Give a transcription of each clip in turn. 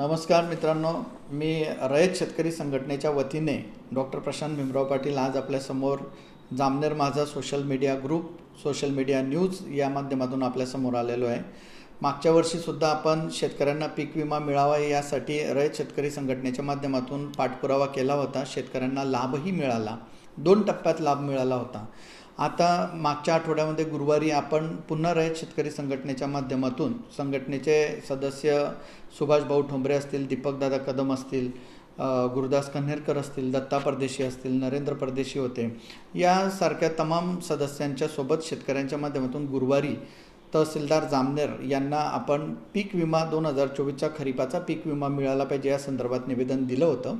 नमस्कार मित्रांनो मी रयत शेतकरी संघटनेच्या वतीने डॉक्टर प्रशांत भीमराव पाटील आज आपल्यासमोर जामनेर माझा social media group social media news या माध्यमातून आपल्यासमोर आलेलो आहे. मागच्या वर्षीसुद्धा आपण शेतकऱ्यांना पीक विमा मिळावा यासाठी रयत शेतकरी संघटनेच्या माध्यमातून पाठपुरावा केला होता. शेतकऱ्यांना लाभही मिळाला. दोन टप्प्यात लाभ मिळाला होता. आता मागच्या आठवड्यामध्ये गुरुवारी आपण पुन्हा रयत शेतकरी संघटनेच्या माध्यमातून संघटनेचे सदस्य सुभाषभाऊ ठोंबरे असतील दीपकदादा कदम असतील गुरुदास कन्हेरकर असतील दत्ता परदेशी असतील नरेंद्र परदेशी होते. यासारख्या तमाम सदस्यांच्या सोबत शेतकऱ्यांच्या माध्यमातून गुरुवारी तहसीलदार जामनेर यांना आपण पीक विमा दोन हजार चोवीसच्या खरीपाचा पीक विमा मिळाला पाहिजे या संदर्भात निवेदन दिलं होतं.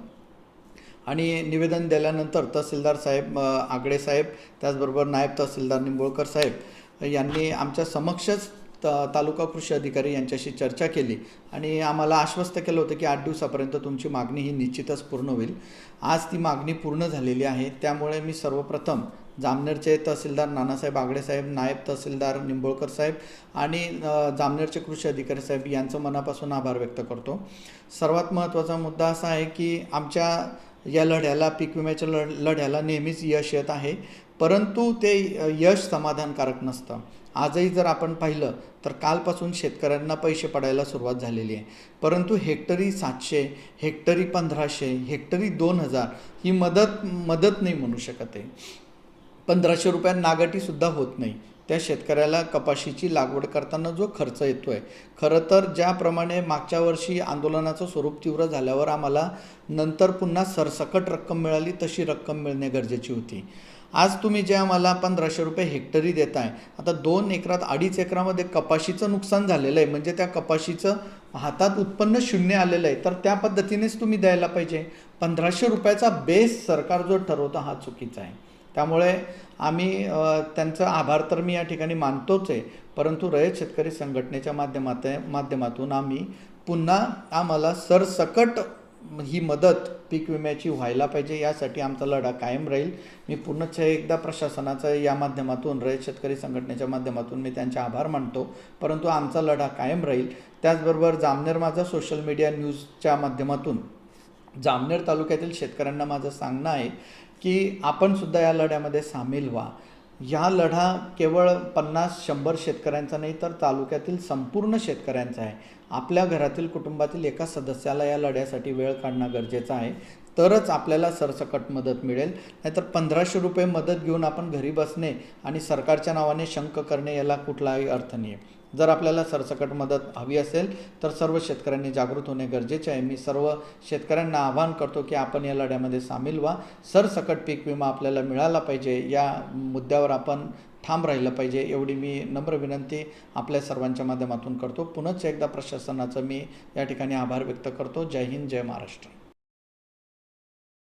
आणि निवेदन दिल्यानंतर तहसीलदार साहेब आगडे साहेब त्याचबरोबर नायब तहसीलदार निंबोळकर साहेब यांनी आमच्या समक्षच त तालुका कृषी अधिकारी यांच्याशी चर्चा केली आणि आम्हाला आश्वस्त केलं होतं की आठ दिवसापर्यंत तुमची मागणी ही निश्चितच पूर्ण होईल. आज ती मागणी पूर्ण झालेली आहे. त्यामुळे मी सर्वप्रथम जामनेरचे तहसीलदार नानासाहेब आगडे साहेब नायब तहसीलदार निंबोळकर साहेब आणि जामनेरचे कृषी अधिकारी साहेब यांचं मनापासून आभार व्यक्त करतो. सर्वात महत्त्वाचा मुद्दा असा आहे की आमच्या या लढ्याला पीक विम्याच्या लढ लढ्याला नेहमीच यश येत आहे. परंतु ते यश समाधानकारक नसतं. आजही जर आपण पाहिलं तर कालपासून शेतकऱ्यांना पैसे पडायला सुरुवात झालेली आहे. परंतु हेक्टरी सातशे हेक्टरी पंधराशे हेक्टरी दोन हजार ही मदत मदत नाही म्हणू शकत आहे. पंधराशे रुपयात नागटीसुद्धा होत नाही. त्या शेतकऱ्याला कपाशीची लागवड करताना जो खर्च येतो आहे खरं तर ज्याप्रमाणे मागच्या वर्षी आंदोलनाचं स्वरूप तीव्र झाल्यावर आम्हाला नंतर पुन्हा सरसकट रक्कम मिळाली तशी रक्कम मिळणे गरजेची होती. आज तुम्ही जे आम्हाला पंधराशे रुपये हेक्टरी देताय आता दोन एकरात अडीच एकरामध्ये कपाशीचं नुकसान झालेलं आहे म्हणजे त्या कपाशीचं हातात उत्पन्न शून्य आलेलं आहे तर त्या पद्धतीनेच तुम्ही द्यायला पाहिजे. पंधराशे रुपयाचा बेस सरकार जो ठरवतो हा चुकीचा आहे. त्यामुळे आम्ही त्यांचं त्यांचा आभार तर मी या ठिकाणी मानतोच आहे परंतु रयत शेतकरी संघटनेच्या माध्यमात माध्यमातून आम्ही पुन्हा आम्हाला सरसकट ही मदत पीक विम्याची व्हायला पाहिजे यासाठी आमचा लढा कायम राहील. मी पूर्णच एकदा प्रशासनाचा या माध्यमातून रयत शेतकरी संघटनेच्या माध्यमातून मी त्यांचे आभार मानतो परंतु आमचा लढा कायम राहील. त्याचबरोबर जामनेर माझा सोशल मीडिया न्यूजच्या माध्यमातून जामनेर तालुक्यातील शेतकऱ्यांना माझं सांगणं आहे की आपण सुद्धा या लढ्यामध्ये सामील व्हा. या लढा केवळ पन्नास शंभर शेतकऱ्यांचा नाही तर तालुक्यातील संपूर्ण शेतकऱ्यांचा आहे. आपल्या घरातील कुटुंबातील एका सदस्याला या लढ्यासाठी वेळ काढणं गरजेचं आहे. तरच आपल्याला सरसकट मदत मिळेल. नाहीतर पंधराशे रुपये मदत घेऊन आपण घरी बसणे आणि सरकारच्या नावाने शंक करणे याला कुठलाही अर्थ नाही आहे जर आपल्याला सरसकट मदत हवी असेल तर सर्व शेतकऱ्यांनी जागृत होणे गरजेचे आहे. मी सर्व शेतकऱ्यांना आवाहन करतो की आपण या लढ्यामध्ये सामील व्हा. सरसकट पीक विमा आपल्याला मिळाला पाहिजे. या मुद्द्यावर आपण ठाम राहिलं पाहिजे एवढी मी नम्र विनंती आपल्या सर्वांच्या माध्यमातून करतो. पुनश्च एकदा प्रशासनाचं मी या ठिकाणी आभार व्यक्त करतो. जय हिंद जय महाराष्ट्र.